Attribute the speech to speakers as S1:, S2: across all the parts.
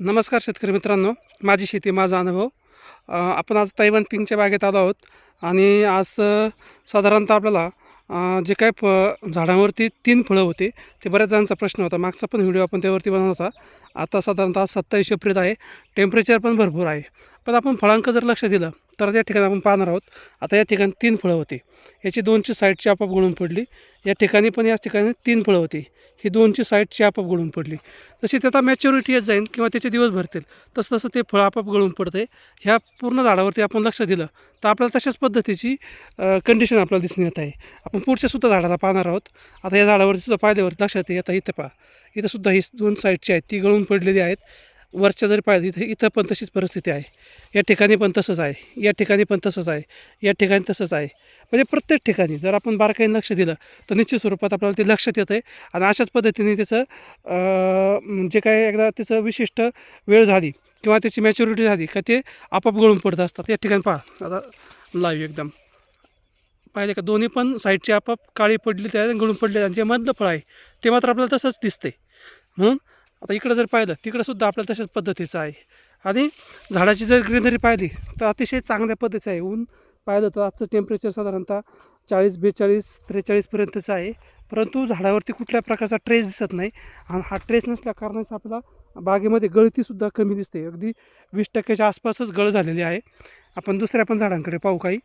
S1: नमस्कार शेतकरी मित्रांनो. माझी शेती माझा अनुभव. आपण आज तैवान पिंकच्या बागेत आलो आहोत आणि आज साधारणतः आपल्याला जे काय फ झाडांवरती तीन फळं होती ते बऱ्याच जणांचा प्रश्न होता. मागचा पण व्हिडिओ आपण त्यावरती बनवला होता. आता साधारणतः आज सत्तावीस एप्रिल आहे. टेम्परेचर पण भरपूर आहे. पण आपण फळांक जर लक्ष दिलं तर या ठिकाणी आपण पाहणार आहोत. आता या ठिकाणी तीन फळं होती. याची दोनची साईडची आपोआप गळून पडली. या ठिकाणी पण या ठिकाणी तीन फळं होती. ही दोनची साईडची आपोआप गळून पडली. तशी त्याचा मॅच्युरिटी येत जाईल किंवा त्याचे दिवस भरतील तसं तसं ते फळ आपोआप गळून पडते ह्या पूर्ण झाडावरती आपण लक्ष दिलं तर आपल्याला तशाच पद्धतीची कंडिशन आपल्याला दिसून येत आहे. आपण पुढच्या सुद्धा झाडाला पाहणार आहोत. आता या झाडावरती सुद्धा पायद्यावरती लक्षात येत इथं पहा. इथं सुद्धा ही दोन साईडची आहेत. ती गळून पडलेली आहेत. वरच्या जरी पाहिजे इथं इथं पण तशीच परिस्थिती आहे. या ठिकाणी पण तसंच आहे. या ठिकाणी पण तसंच आहे. या ठिकाणी तसंच आहे. म्हणजे प्रत्येक ठिकाणी जर आपण बारकाईने लक्ष दिलं तर निश्चित स्वरूपात आपल्याला ते लक्षात येतं आहे आणि अशाच पद्धतीने त्याचं जे म्हणजे काय एकदा त्याचं विशिष्ट वेळ झाली किंवा त्याची मॅच्युरिटी झाली का ते आपोआप गळून पडत असतात. या ठिकाणी पहा आता लाईव्ह एकदम. पाहिले का दोन्ही पण साईडची आपोआप काळी पडली त्या गळून पडले आणि जे मधलं फळ आहे ते मात्र आपल्याला तसंच दिसते म्हणून आता इकडं जर पाहिलं तिकडंसुद्धा आपल्याला तशाच पद्धतीचं आहे. आणि झाडाची जर ग्रीनरी पाहिली तर अतिशय चांगल्या पद्धतीचं आहे. ऊन पाहिलं तर आजचं टेम्परेचर साधारणतः चाळीस बेचाळीस त्रेचाळीसपर्यंतचं आहे. परंतु झाडावरती कुठल्या प्रकारचा ट्रेस दिसत नाही. आणि हा ट्रेस नसल्या कारणाचं आपल्याला बागेमध्ये गळतीसुद्धा कमी दिसते. अगदी वीस टक्क्याच्या आसपासच गळ झालेली आहे. आपण दुसऱ्या पण झाडांकडे पाहू काही.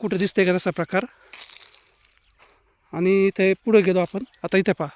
S1: कुठं दिसतंय का तसा प्रकार? आणि इथे पुढे गेलो आपण. आता इथे पहा.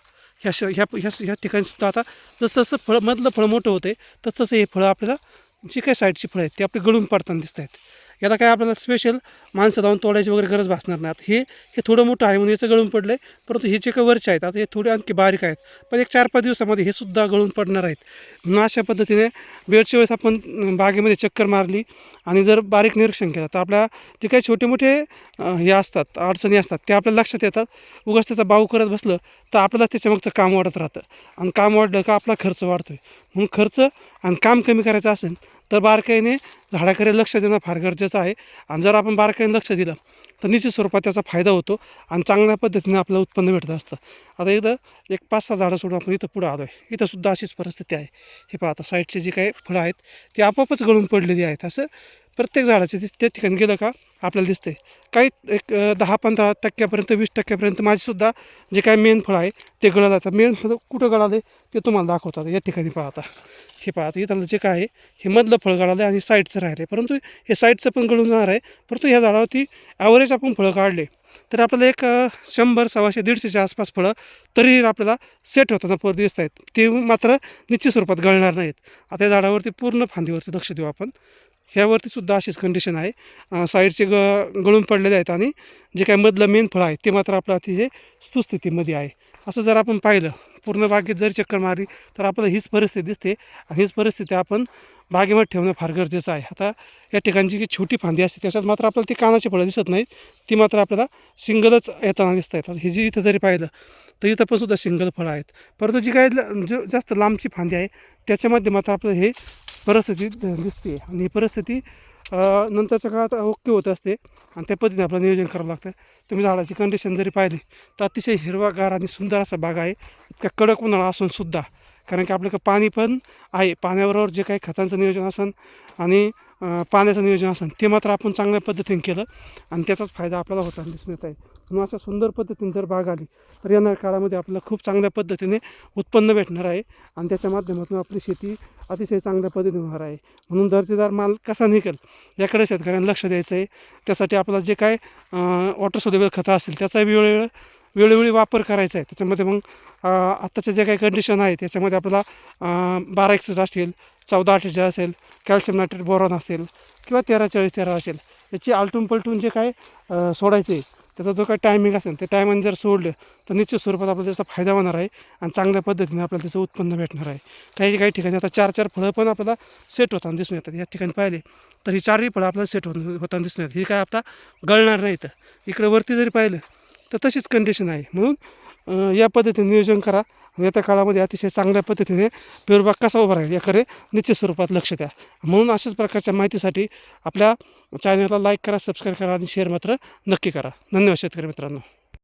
S1: ह्या श ह्या ह्या ह्या ठिकाणी सुद्धा आता जसं फळ मधलं फळ मोठं होते तसतसं तसं हे फळं आपल्याला जी काही साईडची फळं आहेत ती आपली गळून पडताना दिसत आहेत याला काय आपल्याला स्पेशल माणसं लावून तोडायची वगैरे गरज भासणार नाही. आता हे हे थोडं मोठं आहे म्हणून याचं गळून पडलं आहे परंतु हे जे काही वरचे आहेत आता हे थोडे आणखी बारीक आहेत. पण एक चार पाच दिवसामध्ये हे सुद्धा गळून पडणार आहेत. म्हणून अशा पद्धतीने वेळच्या वेळेस आपण बागेमध्ये चक्कर मारली आणि जर बारीक निरीक्षण केलं तर आपल्या जे काही छोटे मोठे हे असतात अडचणी असतात ते आपल्या लक्षात येतात. उगाच त्याचा बाऊ करत बसलं तर आपल्याला त्याच्यामागचं काम वाढत राहतं. आणि काम वाढलं का आपला खर्च वाढतो आहे म्हणून खर्च आणि काम कमी करायचं असेल तर बारकाईने झाडाकडे लक्ष देणं फार गरजेचं आहे. आणि जर आपण बारकाईने लक्ष दिलं तर निश्चित स्वरूपात त्याचा फायदा होतो आणि चांगल्या पद्धतीने आपल्याला उत्पन्न भेटत असतं. आता इथं एक पाच सहा झाडं सोडून आपण इथं पुढं आलो आहे इथंसुद्धा अशीच परिस्थिती आहे. हे पहा आता साईडचे जी काही फळं आहेत ती आपोआपच गळून पडलेली आहेत. असं प्रत्येक झाडाचे त्या ठिकाणी गेलं का आपल्याला दिसते काही एक दहा पंधरा टक्क्यापर्यंत वीस टक्क्यापर्यंत माझीसुद्धा जे काही मेन फळ आहे ते गळलं जातं मेन फळ कुठं गळाले ते तुम्हाला दाखवतात. या ठिकाणी पाहता हे पहा हे इथलं जे काय आहे हे मधलं फळ काढलं आणि साईडचं राहिलं परंतु हे साईडचं पण गळून जाणार आहे. परंतु ह्या झाडावरती ॲव्हरेज आपण फळं काढले. तर आपल्याला एक शंभर सव्वाशे दीडशेच्या आसपास फळं तरी आपल्याला सेट होताना फळ दिसत आहेत ते मात्र निश्चित स्वरूपात गळणार नाहीत. आता या झाडावरती पूर्ण फांदीवरती लक्ष देऊ आपण. ह्यावरती सुद्धा अशीच कंडिशन आहे. साईडचे ग गळून पडलेले आहेत आणि जे काही मधलं मेन फळ आहे ते मात्र आपलं अतिशय सुस्थितीमध्ये आहे. असं जर आपण पाहिलं पूर्ण बागेत जर चक्कर मारली तर आपल्याला हीच परिस्थिती दिसते आणि हीच परिस्थिती आपण बागेमध्ये ठेवणं फार गरजेचं आहे. आता या ठिकाणची जी छोटी फांदी असते त्याच्यात मात्र आपल्याला ती कानाची फळं दिसत नाहीत. ती मात्र आपल्याला सिंगलच येताना दिसत आहेत. हे जी इथं जरी पाहिलं तर इथं पण सुद्धा सिंगल फळं आहेत. परंतु जी काय ल- जो जास्त लांबची फांदी आहे त्याच्यामध्ये मात्र आपलं हे परिस्थिती दिसते. आणि ही परिस्थिती नंतरच्या काळात ओके होत असते आणि त्या पद्धतीने आपलं नियोजन करावं लागतं. तुम्ही झाडाची कंडिशन जरी पाहिली तर अतिशय हिरवागार आणि सुंदर असा बाग आहे. इतका कडक उन्हाळा असूनसुद्धा कारण की आपल्याकडं पाणी पण आहे. पाण्याबरोबर जे काही खतांचं नियोजन असन आणि पाण्याचं नियोजन असेल ते मात्र आपण चांगल्या पद्धतीने केलं आणि त्याचाच फायदा आपल्याला होताना दिसून येत आहे. म्हणून अशा सुंदर पद्धतीने जर बाग आली तर येणाऱ्या काळामध्ये आपल्याला खूप चांगल्या पद्धतीने उत्पन्न भेटणार आहे आणि त्याच्या माध्यमातून आपली शेती अतिशय चांगल्या पद्धतीने होणार आहे. म्हणून दर्जेदार माल कसा निघेल याकडे शेतकऱ्यांना लक्ष द्यायचं आहे. त्यासाठी आपल्याला जे काय वॉटर सोल्युबल खतं असेल त्याचा वेळोवेळ वेळोवेळी वापर करायचा आहे. त्याच्यामध्ये मग अ, आत्ताचे जे काही कंडिशन आहे त्याच्यामध्ये आपल्याला बारा एकसष्ट असेल चौदा अठ्ठेचाळीस असेल कॅल्शियम नायट्रेट बोरॉन असेल किंवा तेरा चाळीस तेरा असेल याची आलटून पलटून जे काय सोडायचे आहे, त्याचा जो काही टायमिंग असेल त्या टायमाने जर सोडलं तर निश्चित स्वरूपात आपल्याला त्याचा फायदा होणार आहे आणि चांगल्या पद्धतीने आपल्याला त्याचं उत्पन्न भेटणार आहे. काही काही ठिकाणी आता चार चार फळं पण आपल्याला सेट होताना दिसून येतात. या ठिकाणी पाहिले तर ही चारही फळं आपल्याला सेट होत होताना दिसून येतात. ही काय आता गळणार नाही तर इकडे वरती जरी पाहिलं तर तशीच कंडिशन आहे. म्हणून या पद्धतीने नियोजन करा. आणि येत्या काळामध्ये अतिशय चांगल्या पद्धतीने पेरबाग कसा उभा राहील याकडे निश्चित स्वरूपात लक्ष द्या. म्हणून अशाच प्रकारच्या माहितीसाठी आपल्या चॅनलला लाईक करा सबस्क्राईब करा आणि शेअर मात्र नक्की करा. धन्यवाद शेतकरी मित्रांनो.